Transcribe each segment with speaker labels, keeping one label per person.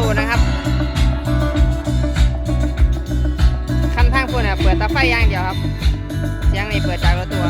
Speaker 1: ตูนะครับคันทางพวกเนี่ยเปิดตาไฟอย่างเดียวครับเสียงนี่เปิดจากรถตัว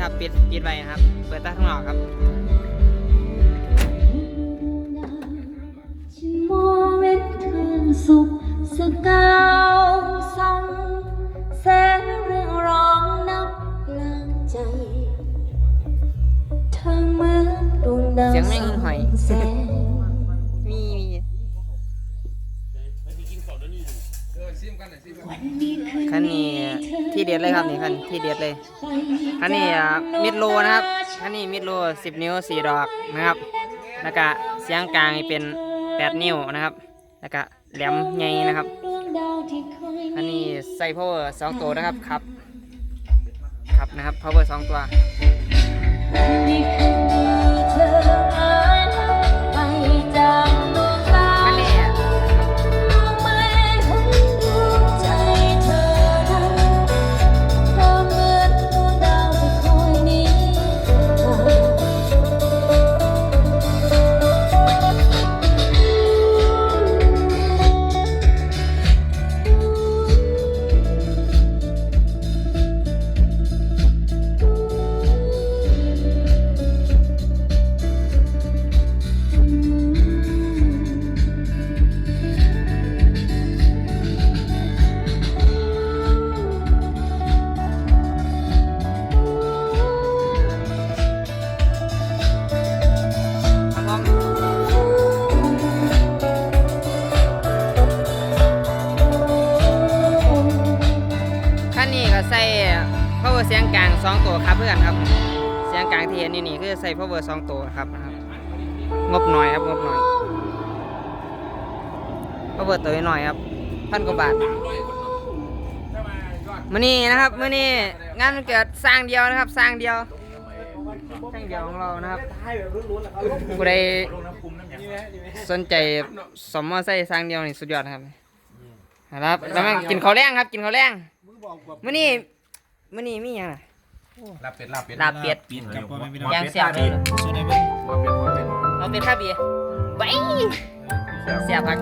Speaker 1: นะครับ
Speaker 2: ปิดปิดไปนะ
Speaker 1: ครับ เปิดตาข้างนอกครับ
Speaker 2: มองเห็นเธอสุขสกาวส่องแสงเรื่องร้องนับกลางใจเธอเหมือนดวงดาว
Speaker 1: เสียงแม่งหอย
Speaker 2: แสง คัน
Speaker 1: นี้ที่เด็ดเลยครับนี่คันที่เด็ดเลยคันนี้อ่มิดโลนะครับคันนี้มิดโล10นิ้ว4ดอกนะครับ แล้วก็เสียงกลางเป็น8นิ้วนะครับ แล้วก็แหลมใหญ่นะครับ
Speaker 2: ดวงดาวที่คอย
Speaker 1: อันนี้ใส่ power 2ตัวนะครับครับครับนะครับ power 2ตัว
Speaker 2: ตัวค
Speaker 1: รับเพื่อนครับ เสียงกลางที่เห็นนี่นี่คือใส่ power 2ตัวครับนะครับ งบหน่อยครับงบหน่อย power ตัวน้อยครับพันกว่าบาทมื่อนี้นะครับมื่อนี้งานวันเกิดสร้างเดียวนะครับ สร้างเดียวสร้างเดียวของเรานะครับผู้ใดสนใจสมมอไซค์สร้างเดียวนี่สุดยอดครับครับแล้วมันกินข้าวแรงครับ กินข้าวแรงมื่อนี้มื่อนี้มีหยังล่ะ
Speaker 3: ลาบเป็ดลาบเป็ด
Speaker 1: ลาบเป็ด
Speaker 3: ปีน
Speaker 4: กับพ่อแม่พี่น้
Speaker 1: ย่างเสียบเลย
Speaker 4: สุดได้เบิ่ง
Speaker 3: ลาบเป็ดลาบเป็ด
Speaker 1: เราเป็นข้าวเบียร์ไปเสียบพัก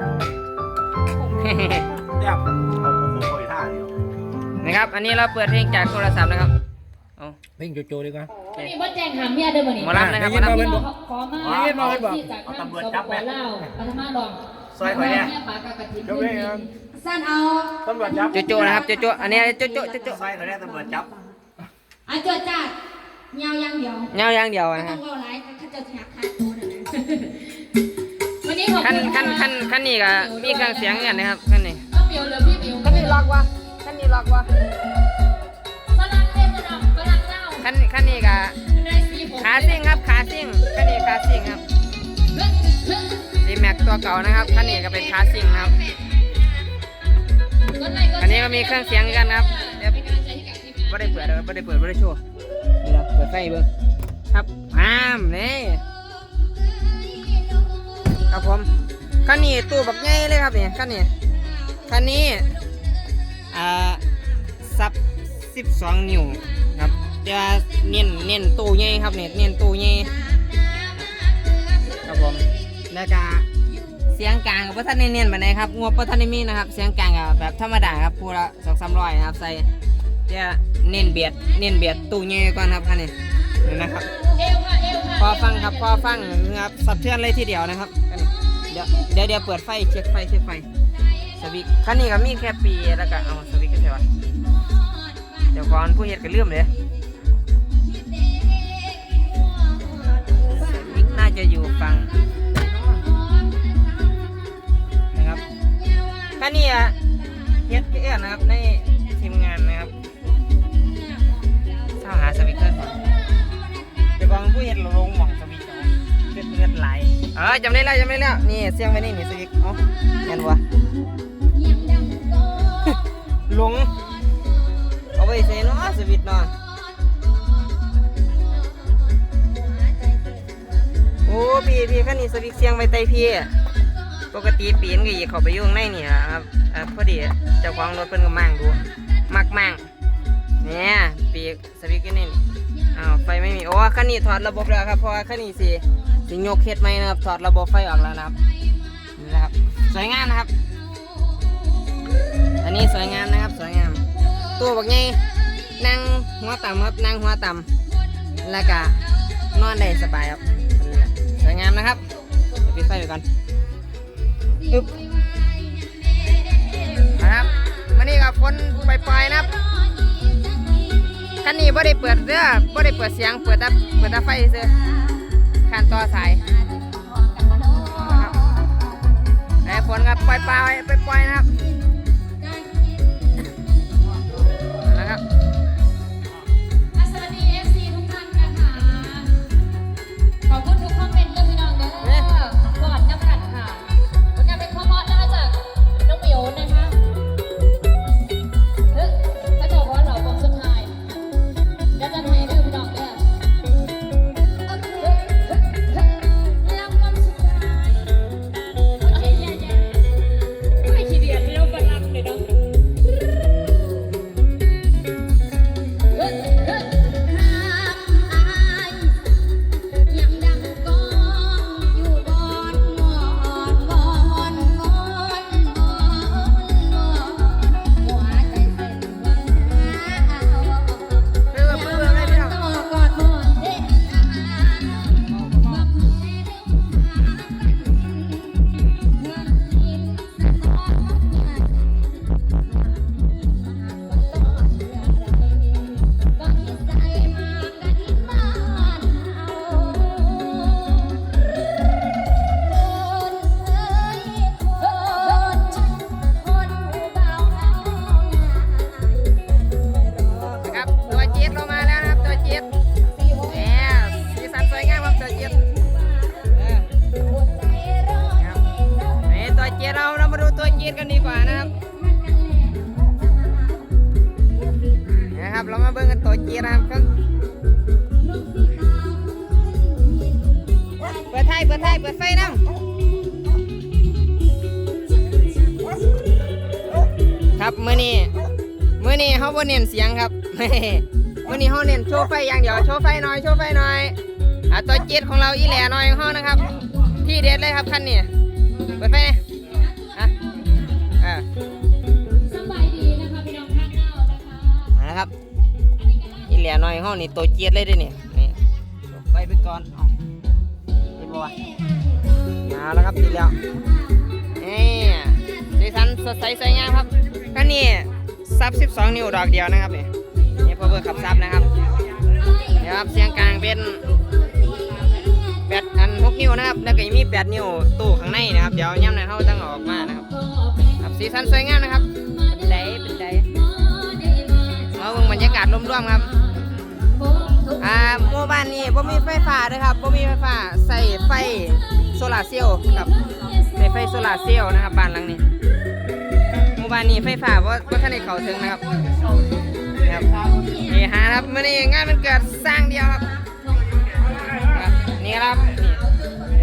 Speaker 4: เดี๋ยว
Speaker 3: เอาโอ้โหไปท่าเดียว
Speaker 1: นะครับ อันนี้เราเปิดเพลงจากโทรศัพท์นะครับเอา
Speaker 4: เพ่งโจโจดีกว่า
Speaker 5: วันนี้ว่าแจ้งหามเมียเด้อมื้อนี้
Speaker 1: หมอลำนะครับหมอ
Speaker 4: ได้ยินมา
Speaker 1: ลำ
Speaker 4: เพิ่น
Speaker 5: ขอขอมาที่จากทางสปปลาวปัทมาลอง
Speaker 1: ส
Speaker 3: ซอยหอยเนี่ย
Speaker 6: ยกเว้นครับ
Speaker 1: สั้นเอา
Speaker 6: ตำรวจจับ
Speaker 2: โจโจนะครับโจโจอันนี้โจโจโจโจ
Speaker 3: ซอยหอยเนี่ยตำรวจจับ
Speaker 1: อะจวดจัดเงายังเดียว
Speaker 2: เงาอย่างเดียว
Speaker 1: ไม่
Speaker 2: นะค
Speaker 1: ต้
Speaker 2: รั
Speaker 1: อบงเอาไลฟ์ถ้าจะหักค่าตัวนะวันนี้ขอบ
Speaker 2: ขั้น
Speaker 1: คุณ
Speaker 2: ขั้นขั้นขั้นนี้ก็มีเครื่องเสียงกันนะครับขั้นนี้
Speaker 1: ต้องเปียวเลยพี่เปียว
Speaker 2: ขั้นนี้ล็อกวะขั้นนี้ล็อกวะ
Speaker 1: ฝรั่งเล่นกระดองฝรั่งเล่า
Speaker 2: ขั้นขั้นนี้ก็
Speaker 1: ในสีผม
Speaker 2: ขาซิ่งครับขาซิ่งขั้นนี้ขาซิ่งครับดีแม็กตัวเก่านะครับขั้นนี้ก็เป็นขาซิ่งนะครับอันนี้ก็มีเครื่องเสียงกันครับเดี๋ยว
Speaker 1: เป็นกำลัง
Speaker 2: ไม่ได้เปิดเลยไม่ได้เปิดไม่ได้โชว์นี่ครับเปิดไฟเบิ้งครับอ้ามนี่ครับผมคันนี้ตู้บักใหญ่เลยครับเนี่คันนี้คันนี้อ่าซับ12นิ้วครับแต่ว่าเน้นเน้นตู้ใหญ่ครับเนี่ยเน้นตู้ใหญ่ครับผมแล้วก็เสียงกลางกับพ่ท่านได้เน้นไปไหนครับงบพ่ท่านได้มีนะครับ เสียงกลางกับแบบธรรมดาครับพูละสองสามร้อยนะครับใส่ จะเน้นเบียด เน้นเบียดตู้เงี้ยก่อนครับคันนี้นี่นะครับ
Speaker 1: เอวค่ะเอวค่ะ
Speaker 2: พอฟังครับพอฟังนะครับสับเทือนเลยทีเดียวนะครับคันนี้เดี๋ยวเดี๋ยวเดี๋ยวเปิดไฟเช็คไฟเช็คไฟสวิกคันนี้ก็มีแค่ปีแล้วก็เอาสวิกก็ใช่ปะเดี๋ยวก่อนผู้เฮ็ดก็ลืมเลย แล้วจำได้แล้วนี่เสียงไว้นี่นี่สวิกเอ๋อเห็นวะหลงเอาไปใส่เนาะสวิตช์เนาะโอ้พี่พี่คันนี้สวิกเสียงไว้ใต้พี่ปกติปีนก็อีกเขาไปยู่งในนี่ครับอ่าพอดีเจ้าของรถเพิ่นก็มั่งดูมักมั่งเนี่ยปีกสวิกเกอร์นี่อ้าวไฟไม่มีโอ้คันนี้ถอดระบบแล้วครับเพราะว่าคันนี้สิ สิยกเฮ็ดไหมนะครับถอดระบบไฟออกแล้วนะครับนี่นะครับ สวยงามนะครับ อันนี้สวยงามนะครับสวยงาม ตัวบักไงนั่งหัวต่ำครับนั่งหัวต่ำแล้วก็นอนได้สบายครับสวยงามนะครับเปิดไฟไปก่อนอึ๊บนะครับวันนี้กับฝนปล่อยๆนะครับคันนี้บ่ได้เปิดเด้อบ่ได้เปิดเสียงเปิดแต่เปิดแต่ไฟซื่อ ขันต่อสายนะครับไอ้ฝนครับปล่อยปลาไว้ปปล่อยนะครับ ปิดไทยเปิดไฟนั่งครับมื้อนี้มื้อนี้เฮาบ่เน้นเสียงครับมื้อนี้เฮาเน้นโชว์ไฟอย่างเดียวโชว์ไฟหน่อยโชว์ไฟหน่อยอะตัวเจี๊ดของเราอีแหล่หน่อยของเฮานะครับ ที่เด็ดเลยครับคันนี้เปิดไฟนี่อะอ่า
Speaker 1: สบายดีนะคะพี่น้องข้างเก้านะคะ
Speaker 2: อาละครับอีแหล่หน่อยของเฮานี่ตัวเจี๊ดเลยเด้อนี่นี่ไฟไปก่อนเอเห็นบ่วะ เอาแล้วครับติดแล้วนี่สีสันสดใสสวยงามครับก็นี่ซับ 12 นิ้วดอกเดียวนะครับนี่นี่พอเบอร์ขับซับนะครับเดี๋ยวครับเสียงกลางเป็นแปดอัน6นิ้วนะครับแล้วก็ยังมี8นิ้วตู้ข้างในนะครับเดี๋ยวย่ำนั้นเขาต้องออกมานะครับครับสีสันสวยงามนะครับเป็นไดเป็นไดเอาเบิ่งบรรยากาศร่วมๆครับอ่าหมู่บ้านนี้บ่มีไฟฟ้าด้วยครับบ่มีไฟฟ้าใส่ไฟ โซลาเซลล์ครับใส่ไฟโซลาเซลล์นะครับบ้านหลังนี้หมู่บ้านนี้ไฟฟ้าว่าว่าท่านได้เขาถึงนะครับนะครับนี่ฮะครับมื่อนี้งานมันเกิดสร้างเดียวครับนี่ครับ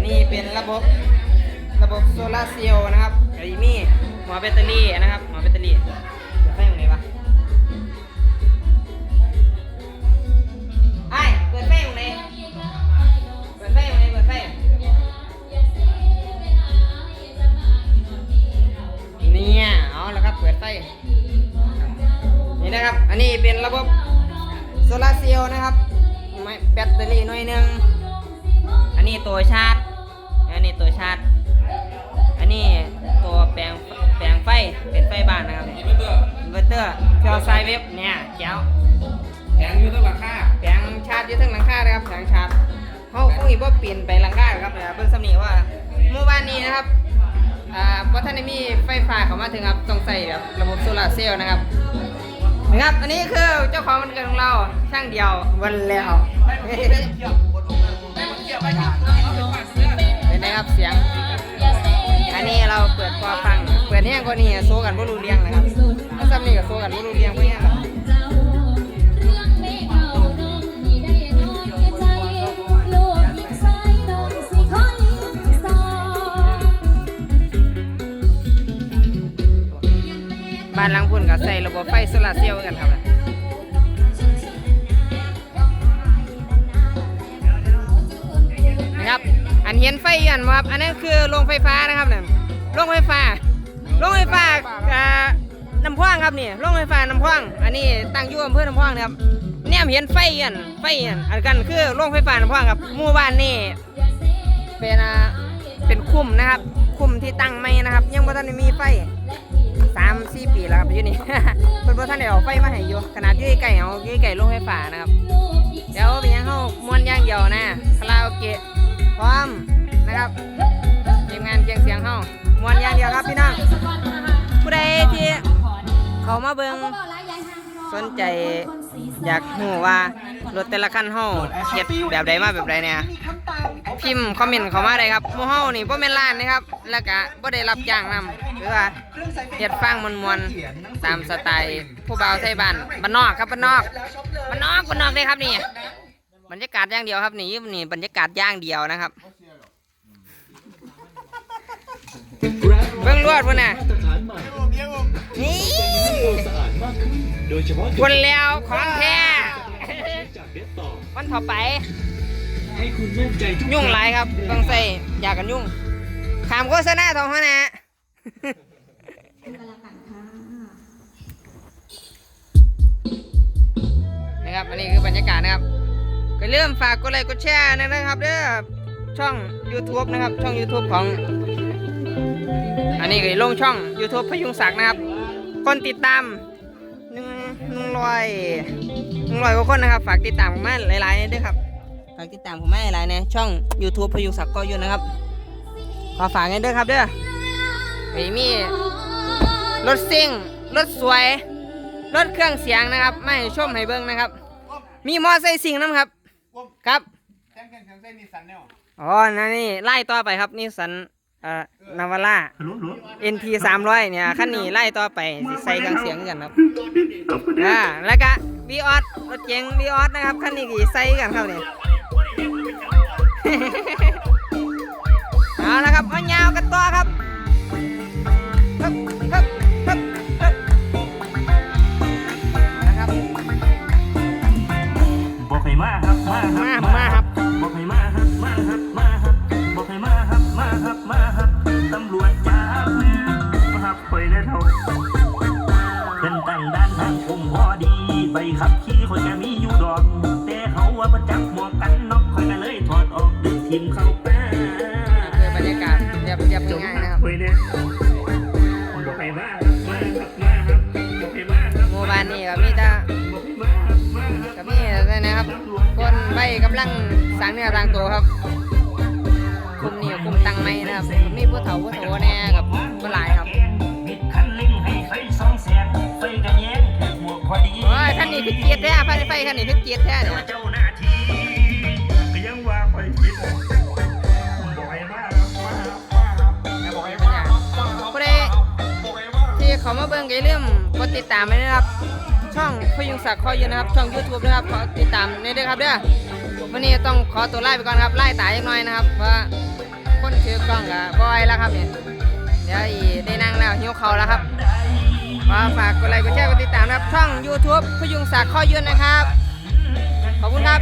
Speaker 2: นี่เป็นระบบระบบโซลาเซลล์นะครับไอ้มีหัวแบตเตอรี่นะครับหัวแบตเตอรี่ ระบบโซลาร์เซลล์นะครับไม่แบตเตอรี่หน่วยหนึ่งอันนี้ตัวชาร์จอันนี้ตัวชาร์จอันนี้ตัวแปลงแปลงไฟเป็นไฟบ้านนะครับ
Speaker 3: อินเวอร์เตอร์
Speaker 2: อินเวอร์เตอร์เพียวไซเว็บเนี่ยแก้ว
Speaker 3: แผงอยู่ตั้งราคา
Speaker 2: แผงชาร์จอยู่ทั้งหลังคาเลยครับแผงชาร์จเขาคงอีกว่าเปลี่ยนไปหลังคาครับนะเบิ่งสำนีว่าเมื่อวานนี้นะครับอ่าเพราะท่านได้มีไฟฟ้าเข้ามาถึงครับต้องใส่แบบระบบโซลาร์เซลล์นะครับ นะครับ อันนี้คือเจ้าของวันเกิดของเราช่างเดียววันแล้วเป็นไงครับเสียง อันนี้เราเปิดพอฟัง เปิดแห้งกว่านี้โซกันบ่รู้เรื่องนะครับถ้าซ้ำนี่ก็โซกันบ่รู้เรื่องเพื่อน ก็ใส่ระบบไฟโซลาร์เซลล์กันครับนะครับ อันเห็นไฟอันบ่ครับ อันนั้นคือโรงไฟฟ้านะครับเนี่ยโรงไฟฟ้า โรงไฟฟ้าอ่าน้ำพ่วงครับนี่โรงไฟฟ้าน้ำพ่วงอันนี้ตั้งอยู่อำเภอน้ำพ่วงนะครับเนี่ยเห็นไฟอันไฟอันอันกันคือโรงไฟฟ้าน้ำพ่วงครับหมู่บ้านนี่เป็นอ่าเป็นคุ้มนะครับ คุ้มที่ตั้งไม่นะครับ ยังบ่ทันได้มีไฟ สามสี่ปีแล้วครับอยู่นี่ เพิ่นบ่ทันได้เอาไฟมาให้อยู่ขนาดอยู่ใกล้ๆเอาอยู่ใกล้โรงไฟฟ้านะครับ เดี๋ยวเป็นยังเฮาม่วนอย่างเดียวนะคาราโอเกะพร้อมนะครับทีมงานเสียงเสียงเฮาม่วนอย่างเดียวครับพี่น้องผู้ใดที่เขามาเบิ่งสนใจอยากรู้ว่ารถแต่ละคันเฮาเฮ็ดแบบใดมาแบบใดเนี่ยพิมพ์คอมเมนต์เข้ามาได้ครับหมู่เฮานี่บ่แม่นร้านนะครับ แล้วก็บ่ได้รับจ้างนํห รือว่าเฮ็ดฟังมวนๆตามสไตล์ผู้บ่าวไทยบ้านบ้านนอกครับบ้านนอกบ้านนอกบ้านนอกเลยครับนี่บรรยากาศอย่างเดียวครับนี่นี่บรรยากาศอย่างเดียวนะครับเบื้องลวดพุ่นน่ะ
Speaker 5: มาตรฐานใหม่
Speaker 2: นี่
Speaker 5: สะอาดมากขึ้นโดยเฉพาะ
Speaker 2: คนแล้วของแท้วันต่อไป
Speaker 5: ให้คุณมั่นใจ
Speaker 2: ยุ่งหลายครับต้องใส่อยากกันยุ่งขามโฆษณาทองเขานะ นะครับอันนี้คือบรรยากาศนะครับ ก็เริ่มฝากกดไลค์กดแชร์นะครับเด้อช่อง YouTube นะครับ ช่อง YouTube ของ อันนี้ก็ลงช่อง YouTube พยุงศักดิ์นะครับคนติดตามหนึ่งหนึ่งร้อยหนึ่งร้อยกว่าคนนะครับ ฝากติดตามผมมาหลายๆด้วยครับฝากติดตามผมมาหลายๆในช่อง YouTube พยุงศักดิ์ก็อยู่นะครับขอฝากกันด้วยครับเด้อ ไอ้มีรถซิ่งรถสวย รถเครื่องเสียงนะครับไม่ให้ชมให้เบิ้งนะครับ มีมอไซค์ซิ่งน้ำครับ ครับ
Speaker 6: แจ้งแข่งแข่งเส้นนิสันเนี่ย
Speaker 2: อ๋อนั่นนี่ไล่ต่อไปครับนิสสันเอ่อนาวาร่า NT 300เนี่ยคันนี้ไล่ต่อไปสิใส่เครื่องเสียงกันครับอ่าแล้วก็วีออสรถเก๋งวีออสนะครับคันนี้กี่ใส่กันครับนี่เอา กินข้าวปคือบร
Speaker 4: รยา
Speaker 2: กาศเรีย
Speaker 4: บเรียบง่ายนะครับคุยเนี่ยไปบ้านมาครับมาครับไปบ้านครับโมบานนี่ก็มี
Speaker 2: พี่น
Speaker 4: นะ
Speaker 2: ครับ คนใบกำลังสังเนื้อต่างตครับ คุมเนี่คุมตังไม้นะครับ มีผู้เฒ่าผู้โตแน่กับผู้หลายครับโอ้ยคันนี่พิเกียรแท้ไฟไฟคันนี่พิเกียรแท้เนี่ย
Speaker 4: เขา
Speaker 2: มาเบิ่งก็อย่าลืมกดติดตามไว้นะครับ ช่องพยุงศักดิ์คอยยืนนะครับ ช่อง YouTube นะครับขอติดตามนี่ด้วยครับเด้อวันนี้ต้องขอตัวไล่ไปก่อนครับไล่ตายอีกหน่อยนะครับเพราะว่าคนถือกล้องกับบอยแล้วครับเนี่ยเดี๋ยวอีได้นั่งแล้วหิวเขาวแล้วครับขอฝากกดไลค์กดแชร์กดติดตามนะครับ ช่อง YouTube พยุงศักดิ์คอยยืนนะครับ ขอบคุณครับ